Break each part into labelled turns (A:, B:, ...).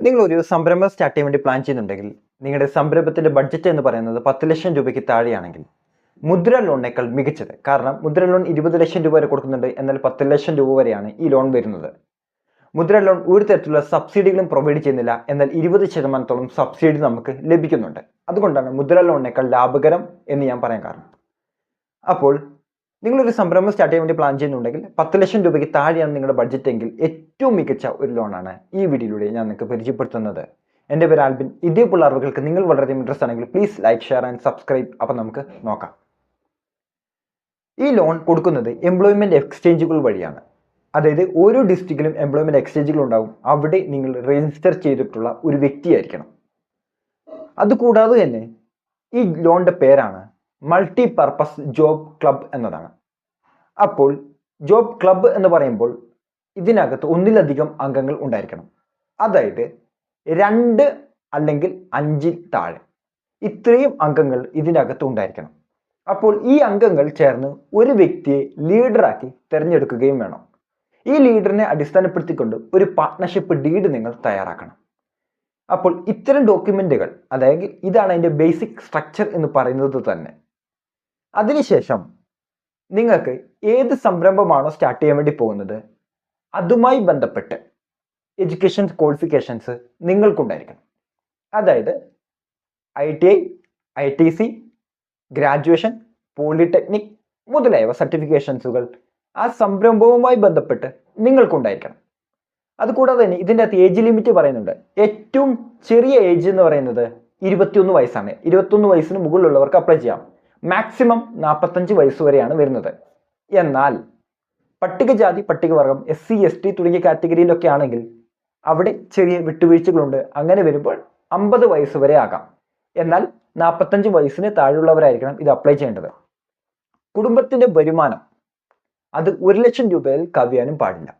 A: നിങ്ങളൊരു സംരംഭം സ്റ്റാർട്ട് ചെയ്യാൻ വേണ്ടി പ്ലാൻ ചെയ്യുന്നുണ്ടെങ്കിൽ നിങ്ങളുടെ സംരംഭത്തിന്റെ ബഡ്ജറ്റ് എന്ന് പറയുന്നത് പത്ത് ലക്ഷം രൂപയ്ക്ക് താഴെയാണെങ്കിൽ മുദ്ര ലോണിനേക്കാൾ മികച്ചത്. കാരണം മുദ്ര ലോൺ ഇരുപത് ലക്ഷം രൂപ വരെ കൊടുക്കുന്നുണ്ട്. എന്നാൽ പത്ത് ലക്ഷം രൂപ വരെയാണ് ഈ ലോൺ വരുന്നത്. മുദ്ര ലോൺ ഒരു തരത്തിലുള്ള സബ്സിഡികളും പ്രൊവൈഡ് ചെയ്യുന്നില്ല. എന്നാൽ ഇരുപത് ശതമാനത്തോളം സബ്സിഡി നമുക്ക് ലഭിക്കുന്നുണ്ട്. അതുകൊണ്ടാണ് മുദ്ര ലോണിനേക്കാൾ ലാഭകരം എന്ന് ഞാൻ പറയാൻ കാരണം. അപ്പോൾ നിങ്ങളൊരു സംരംഭം സ്റ്റാർട്ട് ചെയ്യാൻ വേണ്ടി പ്ലാൻ ചെയ്യുന്നുണ്ടെങ്കിൽ പത്ത് ലക്ഷം രൂപയ്ക്ക് താഴെയാണ് നിങ്ങളുടെ ബഡ്ജറ്റ് എങ്കിൽ ഏറ്റവും മികച്ച ഒരു ലോണാണ് ഈ വീഡിയോയിലൂടെ ഞാൻ നിങ്ങൾക്ക് പരിചയപ്പെടുത്തുന്നത്. എന്റെ പേര് ആൽബിൻ. ഇതേപോലുള്ള അറിവുകൾക്ക് നിങ്ങൾ വളരെയധികം ഇൻട്രസ്റ്റ് ആണെങ്കിൽ please like share and subscribe അപ്പം നമുക്ക് നോക്കാം. ഈ ലോൺ കൊടുക്കുന്നത് എംപ്ലോയ്മെന്റ് എക്സ്ചേഞ്ചുകൾ വഴിയാണ്. അതായത് ഓരോ ഡിസ്ട്രിക്റ്റിലും എംപ്ലോയ്മെന്റ് എക്സ്ചേഞ്ചുകൾ ഉണ്ടാവും. അവിടെ നിങ്ങൾ രജിസ്റ്റർ ചെയ്തിട്ടുള്ള ഒരു വ്യക്തിയായിരിക്കണം. അതുകൂടാതെ തന്നെ ഈ ലോണിന്റെ പേരാണ് മൾട്ടി പർപ്പസ് ജോബ് ക്ലബ് എന്നതാണ്. അപ്പോൾ ജോബ് ക്ലബ്ബ് എന്ന് പറയുമ്പോൾ ഇതിനകത്ത് ഒന്നിലധികം അംഗങ്ങൾ ഉണ്ടായിരിക്കണം. അതായത് രണ്ട് അല്ലെങ്കിൽ അഞ്ചിൽ താഴെ. ഇത്രയും അംഗങ്ങൾ ഇതിനകത്ത് ഉണ്ടായിരിക്കണം. അപ്പോൾ ഈ അംഗങ്ങൾ ചേർന്ന് ഒരു വ്യക്തിയെ ലീഡറാക്കി തിരഞ്ഞെടുക്കുകയും വേണം. ഈ ലീഡറിനെ അടിസ്ഥാനപ്പെടുത്തിക്കൊണ്ട് ഒരു പാർട്ട്ണർഷിപ്പ് ഡീഡ് നിങ്ങൾ തയ്യാറാക്കണം. അപ്പോൾ ഇത്തരം ഡോക്യുമെന്റുകൾ അതായത് ഇതാണ് അതിന്റെ ബേസിക് സ്ട്രക്ചർ എന്ന് പറയുന്നത് തന്നെ. അതിനുശേഷം നിങ്ങൾക്ക് ഏത് സംരംഭമാണോ സ്റ്റാർട്ട് ചെയ്യാൻ വേണ്ടി പോകുന്നത് അതുമായി ബന്ധപ്പെട്ട് എഡ്യൂക്കേഷൻ ക്വാളിഫിക്കേഷൻസ് നിങ്ങൾക്കുണ്ടായിരിക്കണം. അതായത് I T I I T C graduation polytechnic മുതലായവ സർട്ടിഫിക്കേഷൻസുകൾ ആ സംരംഭവുമായി ബന്ധപ്പെട്ട് നിങ്ങൾക്കുണ്ടായിരിക്കണം. അതുകൂടാതെ തന്നെ ഇതിന്റെ അകത്ത് ഏജ് ലിമിറ്റ് പറയുന്നുണ്ട്. ഏറ്റവും ചെറിയ ഏജ് എന്ന് പറയുന്നത് ഇരുപത്തിയൊന്ന് വയസ്സാണ്. ഇരുപത്തൊന്ന് വയസ്സിന് മുകളിലുള്ളവർക്ക് അപ്ലൈ ചെയ്യാം. മാക്സിമം നാൽപ്പത്തഞ്ച് വയസ്സ് വരെയാണ് വരുന്നത്. എന്നാൽ പട്ടികജാതി പട്ടികവർഗം എസ് സി എസ് ടി തുടങ്ങിയ കാറ്റഗറിയിലൊക്കെ ആണെങ്കിൽ അവിടെ ചെറിയ വിട്ടുവീഴ്ചകളുണ്ട്. അങ്ങനെ വരുമ്പോൾ അമ്പത് വയസ്സ് വരെ ആകാം. എന്നാൽ നാൽപ്പത്തഞ്ച് വയസ്സിന് താഴെയുള്ളവരായിരിക്കണം ഇത് അപ്ലൈ ചെയ്യേണ്ടത്. കുടുംബത്തിന്റെ വരുമാനം. അത് ഒരു ലക്ഷം രൂപയിൽ കവിയാനും പാടില്ല.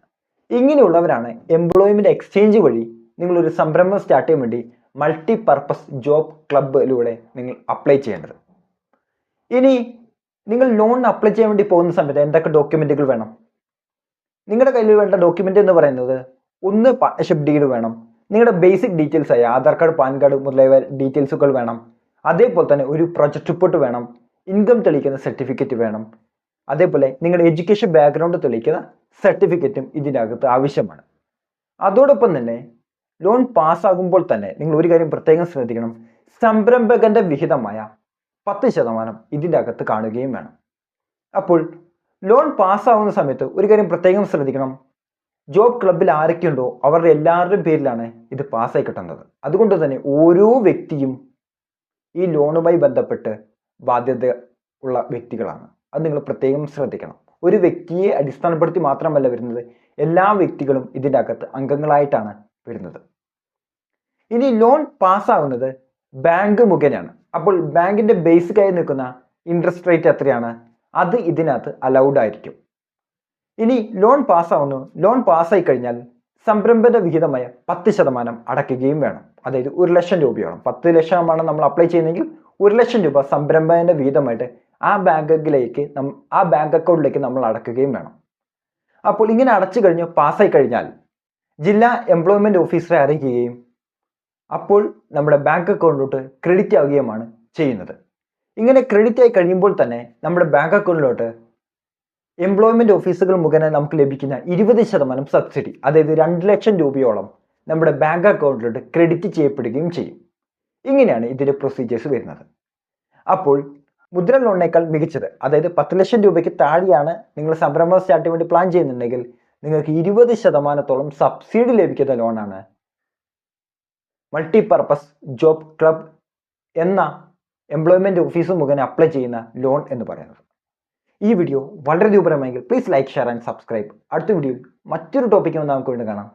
A: ഇങ്ങനെയുള്ളവരാണ് എംപ്ലോയ്മെന്റ് എക്സ്ചേഞ്ച് വഴി നിങ്ങളൊരു സംരംഭം സ്റ്റാർട്ട് ചെയ്യാൻ വേണ്ടി മൾട്ടി പർപ്പസ് ജോബ് ക്ലബിലൂടെ നിങ്ങൾ അപ്ലൈ ചെയ്യേണ്ടത്. ഇനി നിങ്ങൾ ലോൺ അപ്ലൈ ചെയ്യാൻ വേണ്ടി പോകുന്ന സമയത്ത് എന്തൊക്കെ ഡോക്യുമെന്റുകൾ വേണം? നിങ്ങളുടെ കയ്യിൽ വേണ്ട ഡോക്യുമെന്റ് എന്ന് പറയുന്നത് ഒന്ന് പാർട്ണർഷിപ്പ് ഡീഡ് വേണം. നിങ്ങളുടെ ബേസിക് ഡീറ്റെയിൽസ് ആയ ആധാർ കാർഡ് പാൻ കാർഡ് മുതലായവ ഡീറ്റെയിൽസുകൾ വേണം. അതേപോലെ തന്നെ ഒരു പ്രൊജക്ട് റിപ്പോർട്ട് വേണം. ഇൻകം തെളിയിക്കുന്ന സർട്ടിഫിക്കറ്റ് വേണം. അതേപോലെ നിങ്ങളുടെ എഡ്യൂക്കേഷൻ ബാക്ക്ഗ്രൗണ്ട് തെളിയിക്കുന്ന സർട്ടിഫിക്കറ്റും ഇതിനകത്ത് ആവശ്യമാണ്. അതോടൊപ്പം തന്നെ ലോൺ പാസ്സാകുമ്പോൾ തന്നെ നിങ്ങൾ ഒരു കാര്യം പ്രത്യേകം ശ്രദ്ധിക്കണം. സംരംഭകന്റെ വിഹിതമായ പത്ത് ശതമാനം ഇതിന്റെ അകത്ത് കാണുകയും വേണം. അപ്പോൾ ലോൺ പാസ്സാവുന്ന സമയത്ത് ഒരു കാര്യം പ്രത്യേകം ശ്രദ്ധിക്കണം. ജോബ് ക്ലബിൽ ആരൊക്കെയുണ്ടോ അവരുടെ എല്ലാവരുടെയും പേരിലാണ് ഇത് പാസ്സായി കിട്ടുന്നത്. അതുകൊണ്ട് തന്നെ ഓരോ വ്യക്തിയും ഈ ലോണുമായി ബന്ധപ്പെട്ട് ബാധ്യത ഉള്ള വ്യക്തികളാണ്. അത് നിങ്ങൾ പ്രത്യേകം ശ്രദ്ധിക്കണം. ഒരു വ്യക്തിയെ അടിസ്ഥാനപ്പെടുത്തി മാത്രമല്ല വരുന്നത് എല്ലാ വ്യക്തികളും ഇതിന്റെ അകത്ത് അംഗങ്ങളായിട്ടാണ് വരുന്നത്. ഇനി ലോൺ പാസ്സാകുന്നത് ബാങ്ക് മുഖേനയാണ്. അപ്പോൾ ബാങ്കിന്റെ ബേസിക്കായി നിൽക്കുന്ന ഇൻട്രസ്റ്റ് റേറ്റ് എത്രയാണ്? അത് ഇതിനകത്ത് അലൗഡ് ആയിരിക്കും. ഇനി ലോൺ പാസ്സാവുന്നു ലോൺ പാസ്സായി കഴിഞ്ഞാൽ സംരംഭക വിഹിതമായ പത്ത് ശതമാനം അടയ്ക്കുകയും വേണം. അതായത് ഒരു ലക്ഷം രൂപയോളം. പത്ത് ലക്ഷമാണ് നമ്മൾ അപ്ലൈ ചെയ്യുന്നതെങ്കിൽ ഒരു ലക്ഷം രൂപ സംരംഭകന്റെ വിഹിതമായിട്ട് ആ ബാങ്കിലേക്ക് ആ ബാങ്ക് അക്കൗണ്ടിലേക്ക് നമ്മൾ അടക്കുകയും വേണം. അപ്പോൾ ഇങ്ങനെ അടച്ചു കഴിഞ്ഞ് പാസ്സായി കഴിഞ്ഞാൽ ജില്ലാ എംപ്ലോയ്മെന്റ് ഓഫീസറെ അറിയിക്കുകയും അപ്പോൾ നമ്മുടെ ബാങ്ക് അക്കൗണ്ടിലോട്ട് ക്രെഡിറ്റ് ആവുകയുമാണ് ചെയ്യുന്നത്. ഇങ്ങനെ ക്രെഡിറ്റ് ആയി കഴിയുമ്പോൾ തന്നെ നമ്മുടെ ബാങ്ക് അക്കൗണ്ടിലോട്ട് എംപ്ലോയ്മെന്റ് ഓഫീസുകൾ മുഖേന നമുക്ക് ലഭിക്കുന്ന ഇരുപത് ശതമാനം സബ്സിഡി അതായത് രണ്ട് ലക്ഷം രൂപയോളം നമ്മുടെ ബാങ്ക് അക്കൗണ്ടിലോട്ട് ക്രെഡിറ്റ് ചെയ്യപ്പെടുകയും ചെയ്യും. ഇങ്ങനെയാണ് ഇതിന്റെ പ്രൊസീജിയേഴ്സ് വരുന്നത്. അപ്പോൾ മുദ്ര ലോണിനേക്കാൾ മികച്ചത് അതായത് പത്ത് ലക്ഷം രൂപയ്ക്ക് താഴെയാണ് നിങ്ങൾ സംരംഭം സ്റ്റാർട്ട് ചെയ്യാൻ വേണ്ടി പ്ലാൻ ചെയ്യുന്നുണ്ടെങ്കിൽ നിങ്ങൾക്ക് ഇരുപത് ശതമാനത്തോളം സബ്സിഡി ലഭിക്കുന്ന ലോണാണ് മൾട്ടി പർപ്പസ് ജോബ് ക്ലബ് എന്ന എംപ്ലോയ്മെന്റ് ഓഫീസ് മുഖേന അപ്ലൈ ചെയ്യുന്ന ലോൺ എന്ന് പറയുന്നത്. ഈ വീഡിയോ വളരെ ഉപരമായെങ്കിൽ please like share and subscribe അടുത്ത വീഡിയോയിൽ മറ്റൊരു ടോപ്പിക്കുമായി നമുക്ക് വീണ്ടും കാണാം.